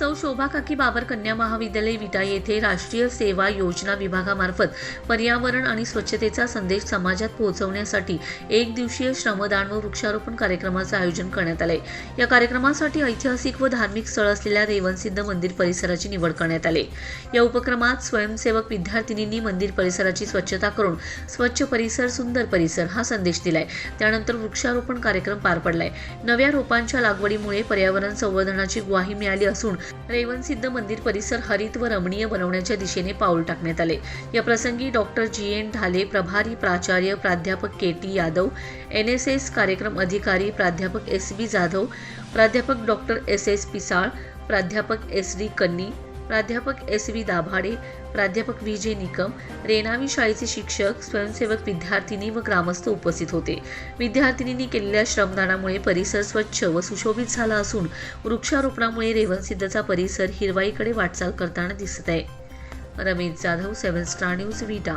सौ शोभा काकी बाबर कन्या महाविद्यालय विटा येथे राष्ट्रीय सेवा योजना विभागामार्फत पर्यावरण आणि स्वच्छतेचा संदेश समाजात पोहोचवण्यासाठी एक दिवसीय श्रमदान व वृक्षारोपण कार्यक्रमाचं आयोजन करण्यात आले या कार्यक्रमासाठी ऐतिहासिक व धार्मिक स्थळ असलेल्या रेवणसिद्ध मंदिर परिसराची निवड करण्यात आली. या उपक्रमात स्वयंसेवक विद्यार्थिनींनी मंदिर परिसराची स्वच्छता करून स्वच्छ परिसर सुंदर परिसर हा संदेश दिलाय. त्यानंतर वृक्षारोपण कार्यक्रम पार पडलाय. नव्या रोपांच्या लागवडीमुळे पर्यावरण संवर्धनाची ग्वाही मिळाली असून रेवणसिद्ध मंदिर परिसर हरित व रमणीय बनवण्याच्या दिशेने पाऊल टाकण्यात आले. या प्रसंगी डॉक्टर जी. एन. ढाले प्रभारी प्राचार्य प्राध्यापक K. T. Yadav N S S कार्यक्रम अधिकारी प्राध्यापक एस. बी जाधव प्राध्यापक डॉक्टर एस. एस. पिसाळ प्राध्यापक एस. डी. कन्नी प्राध्यापक एस व्ही दाभाडे प्राध्यापक व्ही जे निकम रेणावी शाळेचे शिक्षक स्वयंसेवक विद्यार्थिनी व ग्रामस्थ उपस्थित होते. विद्यार्थिनींनी केलेल्या श्रमदानामुळे परिसर स्वच्छ व सुशोभित झाला असून वृक्षारोपणामुळे रेवणसिद्धचा परिसर हिरवाईकडे वाटचाल करताना दिसत आहे. Ramesh Jadhav seven star news Vita.